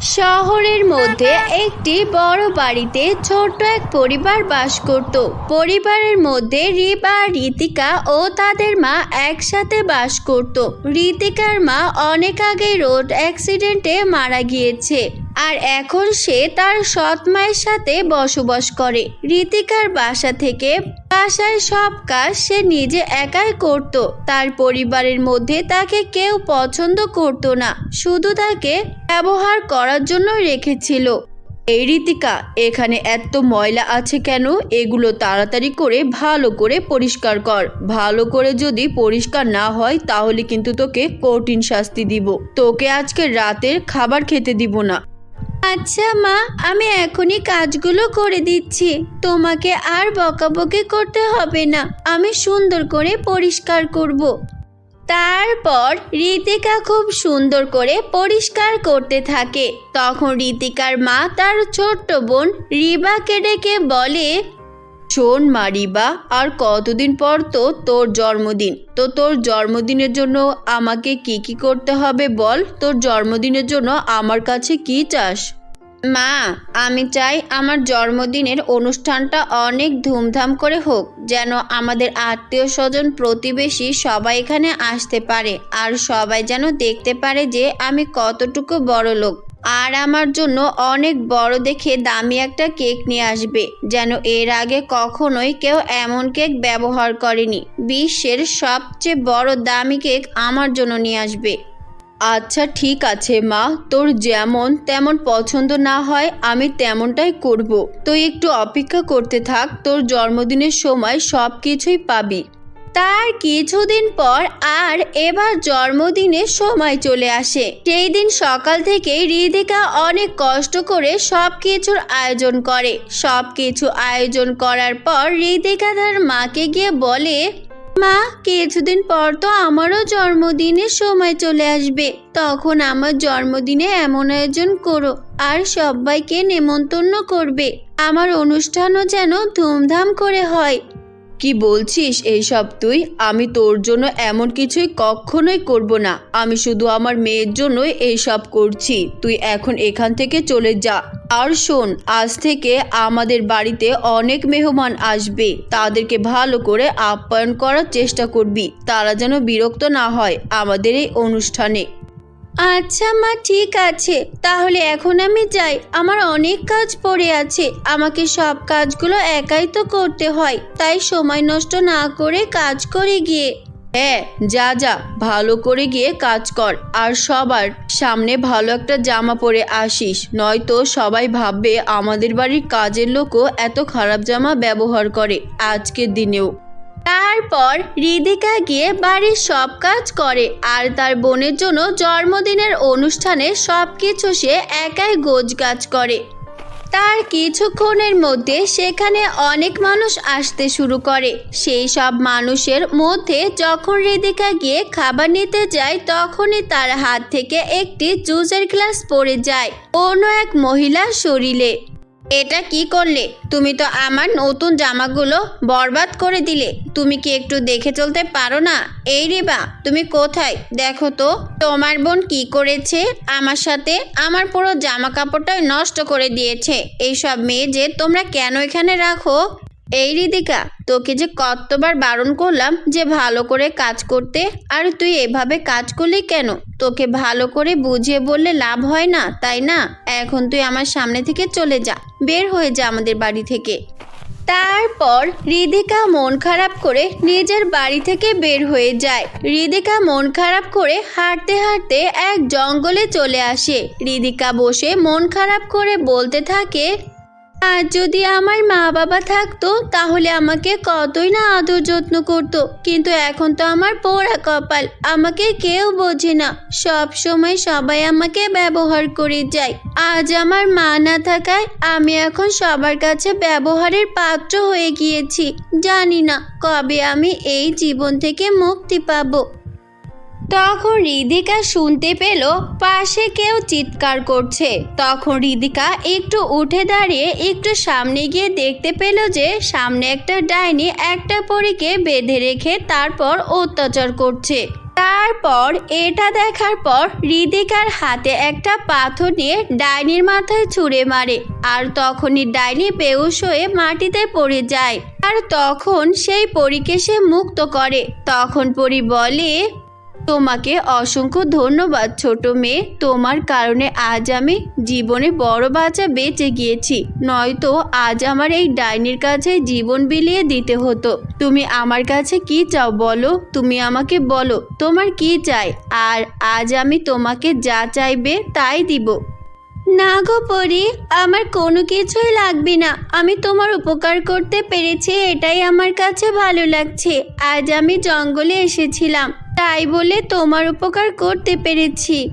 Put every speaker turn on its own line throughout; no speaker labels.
শহরের মধ্যে একটি বড় বাড়িতে ছোট্ট এক পরিবার বাস করত। পরিবারের মধ্যে রিবা, রীতিকা ও তাদের মা একসাথে বাস করত। রীতিকার মা অনেক আগে রোড অ্যাক্সিডেন্টে মারা গিয়েছে। আর এখন সে তার সৎ মায়ের সাথে বসবাস করে। রীতিকার বাসা থেকে বাসায় সব কাজ সে নিজে একাই করত। তার পরিবারের মধ্যে তাকে কেউ পছন্দ করত না, শুধু তাকে ব্যবহার করার জন্য রেখেছিল। এই রীতিকা এখানে এত ময়লা আছে কেন? এগুলো তাড়াতাড়ি করে ভালো করে পরিষ্কার কর। ভালো করে যদি পরিষ্কার না হয়, তাহলে কিন্তু তোকে কঠিন শাস্তি দিব। তোকে আজকে রাতের খাবার খেতে দিব না। আচ্ছা মা, আমি এখনই কাজগুলো করে দিচ্ছি। তোমাকে আর বকাবকি করতে হবে না। আমি সুন্দর করে পরিষ্কার করব। তারপর রীতিকা খুব সুন্দর করে পরিষ্কার করতে থাকে। তখন রীতিকার মা তার ছোট্ট বোন রিবাকে ডেকে বলে, শোন মা রিবা, আর কতদিন পর তো তোর জন্মদিন। তো তোর জন্মদিনের জন্য আমাকে কি কি করতে হবে বল? তোর জন্মদিনের জন্য আমার কাছে কি চাস? মা, আমি চাই আমার জন্মদিনের অনুষ্ঠানটা অনেক ধুমধাম করে হোক, যেন আমাদের আত্মীয় স্বজন প্রতিবেশী সবাই এখানে আসতে পারে, আর সবাই যেন দেখতে পারে যে আমি কতটুকু বড় লোক। আর আমার জন্য অনেক বড় দেখে দামি একটা কেক নিয়ে আসবে, যেন এর আগে কখনোই কেউ এমন কেক ব্যবহার করেনি। বিশ্বের সবচেয়ে বড় দামি কেক আমার জন্য নিয়ে আসবে। আচ্ছা ঠিক আছে, মা। তোর যেমন তেমন পছন্দ না হয়, আমি তেমনটাই করব। তুই একটু অপেক্ষা করতে থাক, তোর জন্মদিনের সময় সব কিছুই পাবি। তার কিছুদিন পর আর এবার জন্মদিনের সময় চলে আসে। সেই দিন সকাল থেকে রিদিকা অনেক কষ্ট করে সব কিছুর আয়োজন করে। সব কিছু আয়োজন করার পর রিদিকা তার মাকে গিয়ে বলে মা, কিছুদিন পর তো আমারও জন্মদিনের সময় চলে আসবে। তখন আমার জন্মদিনে এমন আয়োজন করো, আর সবাইকে নেমন্তন্ন করবে। আমার অনুষ্ঠানও যেন ধুমধাম করে হয়। কি বলছিস এইসব তুই? আমি তোর জন্য এমন কিছুই কখনোই করব না। আমি শুধু আমার মেয়ের জন্যই এইসব করছি। তুই এখন এখান থেকে চলে যা। আর শোন, আজ থেকে আমাদের বাড়িতে অনেক মেহমান আসবে। তাদেরকে ভালো করে আপ্যায়ন করার চেষ্টা করবি। তারা যেন বিরক্ত না হয় আমাদের এই অনুষ্ঠানে। আচ্ছা মা, ঠিক আছে। তাহলে এখন আমি যাই। আমার অনেক কাজ পড়ে আছে। আমাকে সব কাজগুলো একাই তো করতে হয়। তাই সময় নষ্ট না করে কাজ করে গিয়ে। হ্যাঁ যা যা। ভালো করে গিয়ে কাজ কর। আর সবার সামনে ভালো একটা জামা পরে আসিস। নয়তো সবাই ভাববে আমাদের বাড়ির কাজের লোকও এত খারাপ জামা ব্যবহার করে আজকের দিনেও। তারপর রিদিকা গিয়ে বাড়ির সব কাজ করে আর তার বোনের জন্য জন্মদিনের অনুষ্ঠানে সব কিছু সে একাই গোছগাছ করে। তার কিছুক্ষণের মধ্যে সেখানে অনেক মানুষ আসতে শুরু করে। সেই সব মানুষের মধ্যে যখন রিদিকা গিয়ে খাবার নিতে যায়, তখনই তার হাত থেকে একটি জুসের গ্লাস পড়ে যায়। অন্য এক মহিলার শরীরে। এটা কি করলে? তুমি তো আমার নতুন জামাগুলো বরবাদ করে দিলে। তুমি কি একটু দেখে চলতে পারো না? এই রিবা তুমি কোথায়? দেখো তো। তোমার বোন কি করেছে? আমার সাথে আমার পুরো জামা কাপড়টাই নষ্ট করে দিয়েছে। এইসব মেয়ে যে তোমরা কেন এখানে রাখো? এই রিদিকা, তোকে যে কতবার বারণ করলাম যে ভালো করে কাজ করতে, আর তুই এভাবে কাজ করলি কেন? তোকে ভালো করে বুঝিয়ে বললে লাভ হয় না, তাই না? এখন তুই আমার সামনে থেকে চলে যা, বের হয়ে যা আমাদের বাড়ি থেকে। তারপর রিদিকা মন খারাপ করে নিজের বাড়ি থেকে বের হয়ে যায়। রিদিকা মন খারাপ করে হাঁটতে হাঁটতে এক জঙ্গলে চলে আসে। রিদিকা বসে মন খারাপ করে বলতে থাকে আর যদি আমার মা বাবা থাকতো, তাহলে আমাকে কতই না আদর যত্ন করতো। কিন্তু এখন তো আমার পোড়া কপাল, আমাকে কেউ বোঝে না। সব সময় সবাই আমাকে ব্যবহার করে যায়। আজ আমার মা না থাকায় আমি এখন সবার কাছে ব্যবহারের পাত্র হয়ে গিয়েছি। জানি না কবে আমি এই জীবন থেকে মুক্তি পাবো। তখন রিদিকা শুনতে পেল পাশে কেউ চিৎকার করছে। তখন রিদিকা একটু উঠে দাঁড়িয়ে একটু সামনে গিয়ে দেখতে পেল যে সামনে একটা ডাইনি একটা পরীকে বেঁধে রেখে তারপর অত্যাচার করছে। তারপর এটা দেখার পর রিদিকার হাতে একটা পাথর নিয়ে ডাইনির মাথায় ছুঁড়ে মারে আর তখনই ডাইনি বেউস হয়ে মাটিতে পড়ে যায়। আর তখন সেই পরীকে সে মুক্ত করে। তখন পরী বলে তোমাকে অসংখ্য ধন্যবাদ, ছোট মেয়ে। তোমার কারণে আজ আমি জীবনে বড় বাচ্চা বেঁচে গিয়েছি। নয়তো আজ আমার এই ডাইনির কাছে জীবন বিলিয়ে দিতে হতো। তুমি আমার কাছে কি চাও বলো? তুমি আমাকে বলো, তোমার কি চাই? আর আজ আমি তোমাকে যা চাইবে তাই দিব। না গো পরি, আমার কোনো কিছুই লাগবে না। আমি তোমার উপকার করতে পেরেছি, এটাই আমার কাছে ভালো লাগছে। আজ আমি জঙ্গলে এসেছিলাম। তাই বলে তোমার উপকার করতে পেরেছি।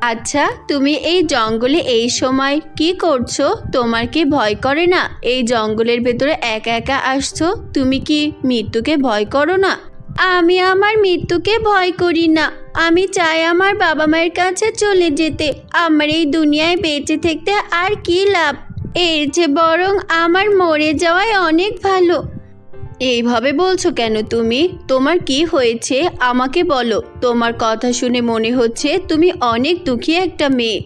আচ্ছা তুমি এই জঙ্গলে এই সময় কি করছ? তোমার কি ভয় করে না? এই জঙ্গলের ভেতরে একা একা আসছো? তুমি কি মৃত্যুকে ভয় করো না? আমি আমার মৃত্যুকে ভয় করি না। আমি চাই আমার বাবা মায়ের কাছে চলে যেতে। আমার এই দুনিয়ায় বেঁচে থাকতে আর কি লাভ? এর যে বরং আমার মরে যাওয়াই অনেক ভালো। এইভাবে বলছো কেন তুমি? তোমার কি হয়েছে? আমাকে বলো। তোমার কথা শুনে মনে হচ্ছে তুমি অনেক দুঃখী একটা মেয়ে।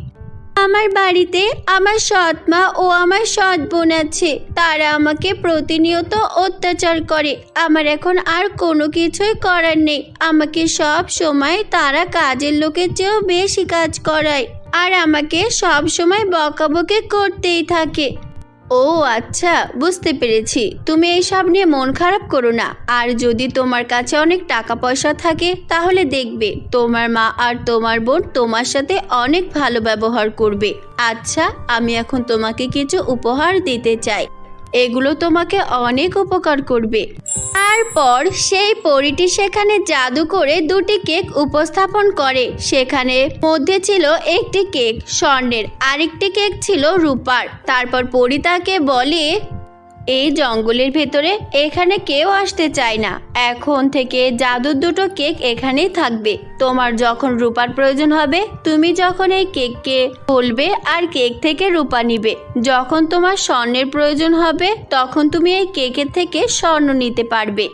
আমার বাড়িতে আমার সৎ মা ও আমার সৎ বোন আছে। তারা আমাকে প্রতিনিয়ত অত্যাচার করে। আমার এখন আর কোনো কিছুই করার নেই। আমাকে সব সময় তারা কাজের লোকের চেয়েও বেশি কাজ করায়। আর আমাকে সব সময় বকাবকি করতেই থাকে। ও আচ্ছা বুঝতে পেরেছি। তুমি এইসব নিয়ে মন খারাপ করো না। আর যদি তোমার কাছে অনেক টাকা পয়সা থাকে, তাহলে দেখবে তোমার মা আর তোমার বোন তোমার সাথে অনেক ভালো ব্যবহার করবে। আচ্ছা আমি এখন তোমাকে কিছু উপহার দিতে চাই। এগুলো তোমাকে অনেক উপকার করবে। তারপর সেই পরিটি সেখানে জাদু করে দুটি কেক উপস্থাপন করে। সেখানে মধ্যে ছিল একটি কেক স্বর্ণের, আরেকটি কেক ছিল রূপার। তারপর পরী তাকে বলে এই জঙ্গলের ভেতরে এখানে কেউ আসতে চায় না। এখন থেকে জাদুর দুটো কেক এখানেই থাকবে। তোমার যখন রূপার প্রয়োজন হবে, তুমি যখন এই কেককে বলবে আর কেক থেকে রূপা নিবে, যখন তোমার স্বর্ণের প্রয়োজন হবে, তখন তুমি এই কেকের থেকে স্বর্ণ নিতে পারবে।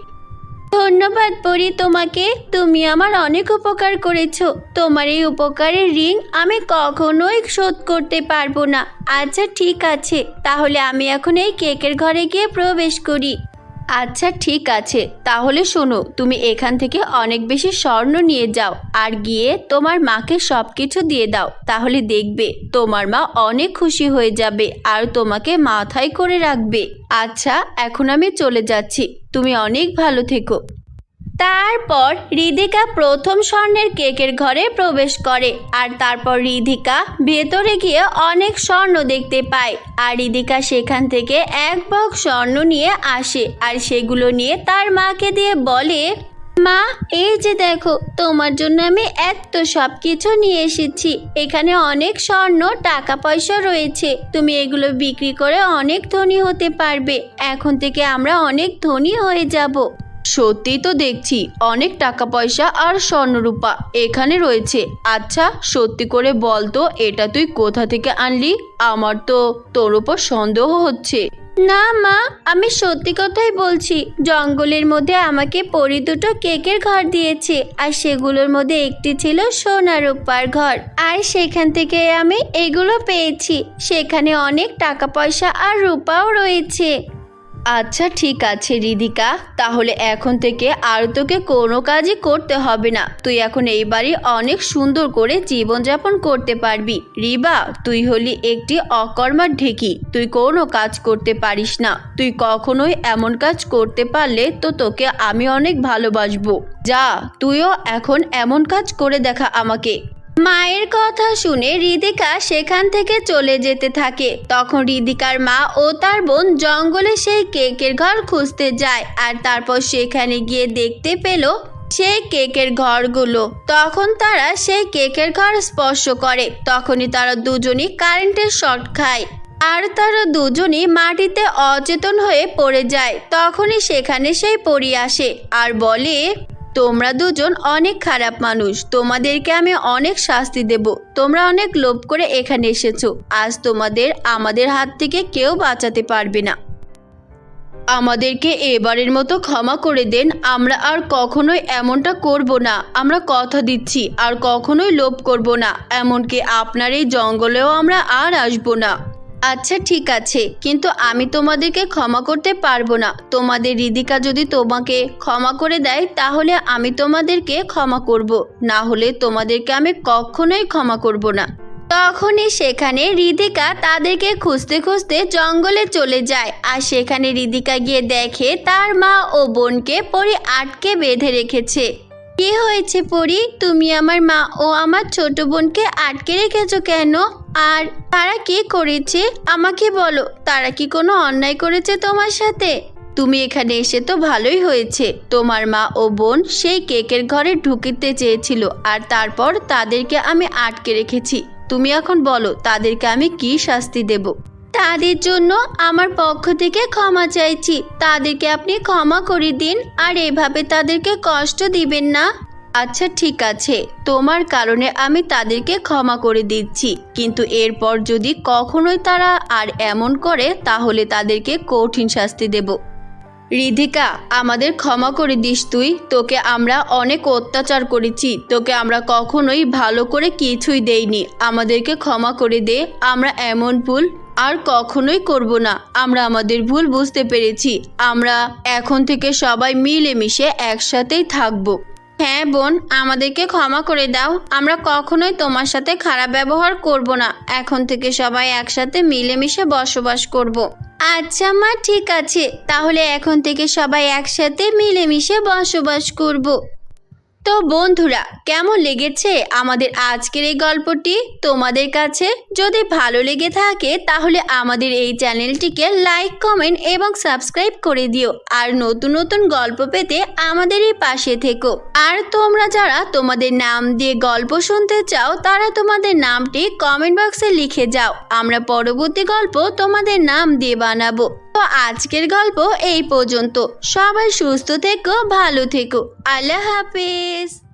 ধন্যবাদ পরি তোমাকে। তুমি আমার অনেক উপকার করেছ। তোমার এই উপকারের ঋণ আমি কখনোই শোধ করতে পারব না। আচ্ছা ঠিক আছে। তাহলে আমি এখন এই কেকের ঘরে গিয়ে প্রবেশ করি। আচ্ছা ঠিক আছে। তাহলে শোনো, তুমি এখান থেকে অনেক বেশি স্বর্ণ নিয়ে যাও আর গিয়ে তোমার মাকে সব কিছু দিয়ে দাও। তাহলে দেখবে, তোমার মা অনেক খুশি হয়ে যাবে আর তোমাকে মাথায় করে রাখবে। আচ্ছা এখন আমি চলে যাচ্ছি। তুমি অনেক ভালো থেকো। তারপর রিধিকা প্রথম স্বর্ণের কেকের ঘরে প্রবেশ করে, আর তারপর রিধিকা ভেতরে গিয়ে অনেক স্বর্ণ দেখতে পায়, আর রিধিকা সেখান থেকে এক বক স্বর্ণ নিয়ে আসে, আর সেগুলো নিয়ে তার মাকে দিয়ে বলে, মা, এই যে দেখো, তোমার জন্য আমি এত সব কিছু নিয়ে এসেছি, এখানে অনেক স্বর্ণ টাকা পয়সা রয়েছে, তুমি এগুলো বিক্রি করে অনেক ধনী হতে পারবে, এখন থেকে আমরা অনেক ধনী হয়ে যাব। সত্যি তো দেখছি অনেক টাকা পয়সা আর স্বর্ণরূপা এখানে রয়েছে। আচ্ছা সত্যি করে বল তো, এটা তুই কোথা থেকে আনলি? আমার তো তোর উপর সন্দেহ হচ্ছে। না মা, আমি সত্যি কথাই বলছি, জঙ্গলের মধ্যে আমাকে পরি দুটো কেকের ঘর দিয়েছে, আর সেগুলোর মধ্যে একটি ছিল সোনা রূপার ঘর। আর সেখান থেকে আমি এগুলো পেয়েছি, সেখানে অনেক টাকা পয়সা আর রূপাও রয়েছে। আচ্ছা ঠিক আছে, রিদিকা। তাহলে এখন থেকে আর তোকে কোনো কাজই করতে হবে না। তুই এখন এই বাড়ি অনেক সুন্দর করে জীবনযাপন করতে পারবি। রিবা, তুই হলি একটি অকর্মার ঢেকি। তুই কোনো কাজ করতে পারিস না। তুই কখনোই এমন কাজ করতে পারলে তো তোকে আমি অনেক ভালোবাসবো। যা, তুইও এখন এমন কাজ করে দেখা আমাকে। মায়ের কথা শুনে রিদিকা সেখান থেকে চলে যেতে থাকে। তখন রিদিকার মা ও তার বোন জঙ্গলে সেই কেকের ঘর খুঁজতে যায় আর তারপর সেখানে গিয়ে দেখতে পেল সেই কেকের ঘরগুলো। তখন তারা সেই কেকের ঘর স্পর্শ করে। তখনই তারা দুজনই কারেন্টের শর্ট খায়। আর তারা দুজনই মাটিতে অচেতন হয়ে পড়ে যায়। তখনই সেখানে সেই পরি আসে আর বলে তোমরা দুজন অনেক খারাপ মানুষ। তোমাদেরকে আমি অনেক শাস্তি দেব। তোমরা অনেক লোভ করে এখানে এসেছ। আজ তোমাদের আমাদের হাত থেকে কেউ বাঁচাতে পারবে না। আমাদেরকে এবারের মতো ক্ষমা করে দেন। আমরা আর কখনোই এমনটা করব না। আমরা কথা দিচ্ছি, আর কখনোই লোভ করব না। এমনকি আপনার এই জঙ্গলেও আমরা আর আসব না। আচ্ছা ঠিক আছে। কিন্তু আমি তোমাদেরকে ক্ষমা করতে পারব না। তোমাদের রিদিকা যদি তোমাকে ক্ষমা করে দেয়, তাহলে আমি তোমাদেরকে ক্ষমা করব। না হলে তোমাদেরকে আমি কখনোই ক্ষমা করব না। তখনই সেখানে রিদিকা তাদেরকে খুঁজতে খুঁজতে জঙ্গলে চলে যায়। আর সেখানে রিদিকা গিয়ে দেখে তার মা ও বোনকে পরে আটকে বেঁধে রেখেছে। কি হয়েছে পরি? তুমি আমার মা ও আমার ছোট বোনকে আটকে রেখেছো কেন? আর তারা কি করেছে? আমাকে বলো, তারা কি কোনো অন্যায় করেছে তোমার সাথে? তুমি এখানে এসে তো ভালোই হয়েছে। তোমার মা ও বোন সেই কেকের ঘরে ঢুকিতে চেয়েছিল, আর তারপর তাদেরকে আমি আটকে রেখেছি। তুমি এখন বলো, তাদেরকে আমি কি শাস্তি দেব? তাদের জন্য আমার পক্ষ থেকে ক্ষমা চাইছি। তাদেরকে আপনি ক্ষমা করে দিন, আর এভাবে তাদেরকে কষ্ট দিবেন না। আচ্ছা ঠিক আছে। তোমার কারণে আমি তাদেরকে ক্ষমা করে দিচ্ছি। কিন্তু এরপর যদি কখনোই তারা আর এমন করে, তাহলে তাদেরকে কঠিন শাস্তি দেব। রিধিকা, আমাদের ক্ষমা করে দিস তুই। তোকে আমরা অনেক অত্যাচার করেছি। তোকে আমরা কখনোই ভালো করে কিছুই দেইনি। আমাদেরকে ক্ষমা করে দে। আমরা এমন ভুল আর কখনোই করব না। আমরা আমাদের ভুল বুঝতে পেরেছি। আমরা এখন থেকে সবাই মিলেমিশে একসাথেই থাকব। হ্যাঁ বোন, আমাদেরকে ক্ষমা করে দাও। আমরা কখনোই তোমার সাথে খারাপ ব্যবহার করব না। এখন থেকে সবাই একসাথে মিলেমিশে বসবাস করব। আচ্ছা মা, ঠিক আছে। তাহলে এখন থেকে সবাই একসাথে মিলেমিশে বসবাস করব। তো বন্ধুরা, কেমন লেগেছে আমাদের আজকের এই গল্পটি? তোমাদের কাছে যদি ভালো লেগে থাকে, তাহলে আমাদের এই চ্যানেলটিকে লাইক, কমেন্ট এবং সাবস্ক্রাইব করে দিও। আর নতুন নতুন গল্প পেতে আমাদের এই পাশে থেকো। আর তোমরা যারা তোমাদের নাম দিয়ে গল্প শুনতে চাও, তারা তোমাদের নামটি কমেন্ট বক্সে লিখে যাও। আমরা পরবর্তী গল্প তোমাদের নাম দিয়ে বানাবো। তো আজকের গল্প এই পর্যন্ত। সবাই সুস্থ থেকো ভালো থেকো। আল্লাহ হাফেজ।